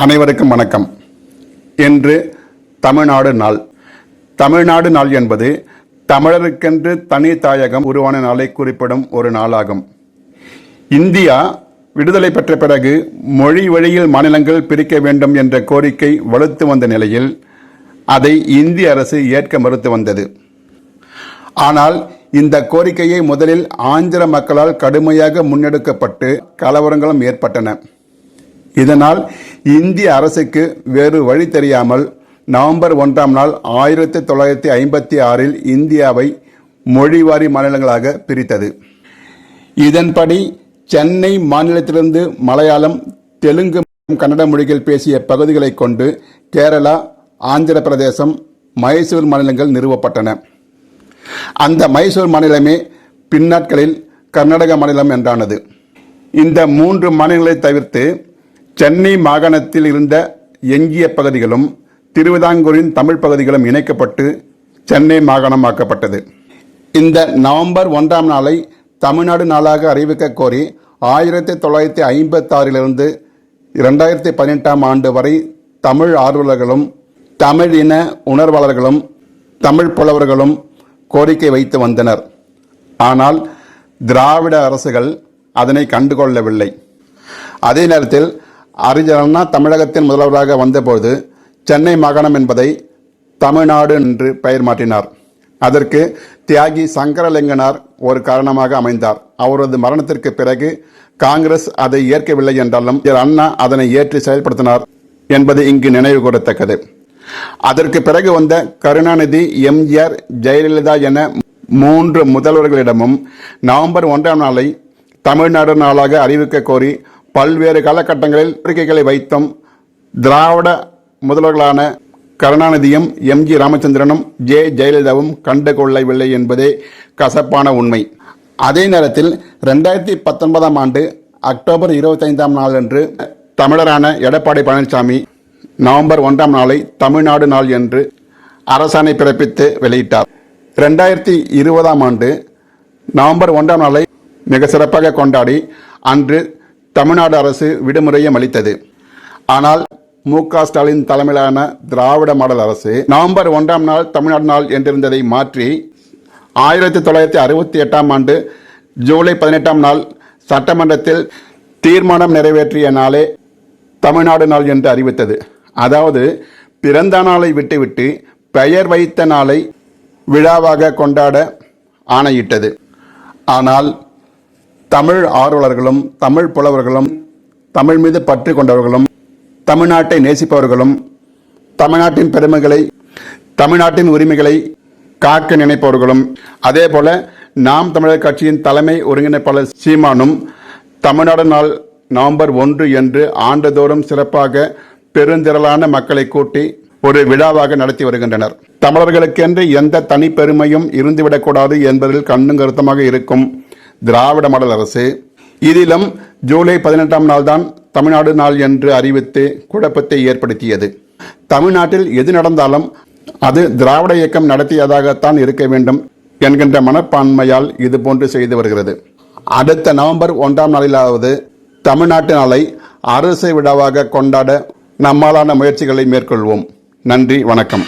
அனைவருக்கும் வணக்கம். இன்று தமிழ்நாடு நாள். தமிழ்நாடு நாள் என்பது தமிழருக்கென்று தனி தாயகம் உருவான நாளை குறிப்பிடும் ஒரு நாளாகும். இந்தியா விடுதலை பெற்ற பிறகு மொழி வழியில் மாநிலங்கள் பிரிக்க வேண்டும் என்ற கோரிக்கை வலுத்து வந்த நிலையில் அதை இந்திய அரசு ஏற்க மறுத்து வந்தது. ஆனால் இந்த கோரிக்கையை முதலில் ஆந்திர மக்களால் கடுமையாக முன்னெடுக்கப்பட்டு கலவரங்களும் ஏற்பட்டன. இதனால் இந்திய அரசுக்கு வேறு வழி தெரியாமல் நவம்பர் ஒன்றாம் நாள் ஆயிரத்தி தொள்ளாயிரத்தி ஐம்பத்தி ஆறில் இந்தியாவை மொழிவாரி மாநிலங்களாக பிரித்தது. இதன்படி சென்னை மாநிலத்திலிருந்து மலையாளம் தெலுங்கு மற்றும் கன்னட மொழிகள் பேசிய பகுதிகளை கொண்டு கேரளா ஆந்திர பிரதேசம் மைசூர் மாநிலங்கள் நிறுவப்பட்டன. அந்த மைசூர் மாநிலமே பின்னாட்களில் கர்நாடக மாநிலம் என்றானது. இந்த மூன்று மாநிலங்களை தவிர்த்து சென்னை மாகாணத்தில் இருந்த எஞ்சிய பகுதிகளும் திருவிதாங்கூரின் தமிழ் பகுதிகளும் இணைக்கப்பட்டு சென்னை மாகாணமாக்கப்பட்டது. இந்த நவம்பர் ஒன்றாம் நாளை தமிழ்நாடு நாளாக அறிவிக்க கோரி ஆயிரத்தி தொள்ளாயிரத்தி ஐம்பத்தாறிலிருந்து இரண்டாயிரத்தி பதினெட்டாம் ஆண்டு வரை தமிழ் ஆர்வலர்களும் தமிழ் இன உணர்வாளர்களும் தமிழ் புலவர்களும் கோரிக்கை வைத்து வந்தனர். ஆனால் திராவிட அரசுகள் அதனை கண்டுகொள்ளவில்லை. அதே நேரத்தில் அறிஞர் அண்ணா தமிழகத்தின் முதல்வராக வந்தபோது சென்னை மாகாணம் என்பதை தமிழ்நாடு என்று பெயர் மாற்றினார். அதற்கு தியாகி சங்கரலிங்கனார் ஒரு காரணமாக அமைந்தார். அவரது மரணத்திற்கு பிறகு காங்கிரஸ் அதை ஏற்கவில்லை என்றாலும் அண்ணா அதனை ஏற்றி செயல்படுத்தினார் என்பது இங்கு நினைவு கூறத்தக்கது. அதற்கு பிறகு வந்த கருணாநிதி எம்ஜிஆர் ஜெயலலிதா என மூன்று முதல்வர்களிடமும் நவம்பர் ஒன்றாம் நாளை தமிழ்நாடு நாளாக அறிவிக்க கோரி பல்வேறு காலகட்டங்களில் கோரிக்கைகளை வைத்தும் திராவிட முதல்வர்களான கருணாநிதியும் எம் ஜி ராமச்சந்திரனும் ஜே ஜெயலலிதாவும் கண்டு கொள்ளவில்லை என்பதே கசப்பான உண்மை. அதே நேரத்தில் ரெண்டாயிரத்தி பத்தொன்பதாம் ஆண்டு அக்டோபர் இருபத்தைந்தாம் நாளன்று தமிழரான எடப்பாடி பழனிசாமி நவம்பர் ஒன்றாம் நாளை தமிழ்நாடு நாள் என்று அரசாணை பிறப்பித்து வெளியிட்டார். ரெண்டாயிரத்தி இருபதாம் ஆண்டு நவம்பர் ஒன்றாம் நாளை மிக சிறப்பாக கொண்டாடி அன்று தமிழ்நாடு அரசு விடுமுறையும் அளித்தது ஆனால் மு க ஸ்டாலின் தலைமையிலான திராவிட மாடல் அரசு நவம்பர் ஒன்றாம் நாள் தமிழ்நாடு நாள் என்றிருந்ததை மாற்றி ஆயிரத்தி தொள்ளாயிரத்தி அறுபத்தி எட்டாம் ஆண்டு ஜூலை பதினெட்டாம் நாள் சட்டமன்றத்தில் தீர்மானம் நிறைவேற்றிய நாளே தமிழ்நாடு நாள் என்று அறிவித்தது. அதாவது பிறந்த நாளை விட்டுவிட்டு பெயர் வைத்த நாளை விழாவாக கொண்டாட ஆணையிட்டது. ஆனால் தமிழ் ஆர்வலர்களும் தமிழ் புலவர்களும் தமிழ் மீது பற்று கொண்டவர்களும் தமிழ்நாட்டை நேசிப்பவர்களும் தமிழ்நாட்டின் பெருமைகளை தமிழ்நாட்டின் உரிமைகளை காக்க நினைப்பவர்களும் அதே போல நாம் தமிழர் கட்சியின் தலைமை ஒருங்கிணைப்பாளர் சீமானும் தமிழ்நாடு நாள் நவம்பர் ஒன்று என்று ஆண்டுதோறும் சிறப்பாக பெருந்திரளான மக்களை கூட்டி ஒரு விழாவாக நடத்தி வருகின்றனர். தமிழர்களுக்கென்று எந்த தனிப்பெருமையும் இருந்துவிடக்கூடாது என்பதில் கண்ணும் கருத்தமாக இருக்கும் திராவிட மாடல் அரசு. இதிலும் ஜூலை பதினெட்டாம் நாள்தான் தமிழ்நாடு நாள் என்று அறிவித்து குழப்பத்தை ஏற்படுத்தியது. தமிழ்நாட்டில் எது நடந்தாலும் அது திராவிட இயக்கம் நடத்தியதாகத்தான் இருக்க வேண்டும் என்கின்ற மனப்பான்மையால் இது போன்று செய்து வருகிறது. அடுத்த நவம்பர் ஒன்றாம் நாளிலாவது தமிழ்நாட்டு நாளை அரசு விழாவாக கொண்டாட நம்மாலான முயற்சிகளை மேற்கொள்வோம். நன்றி வணக்கம்.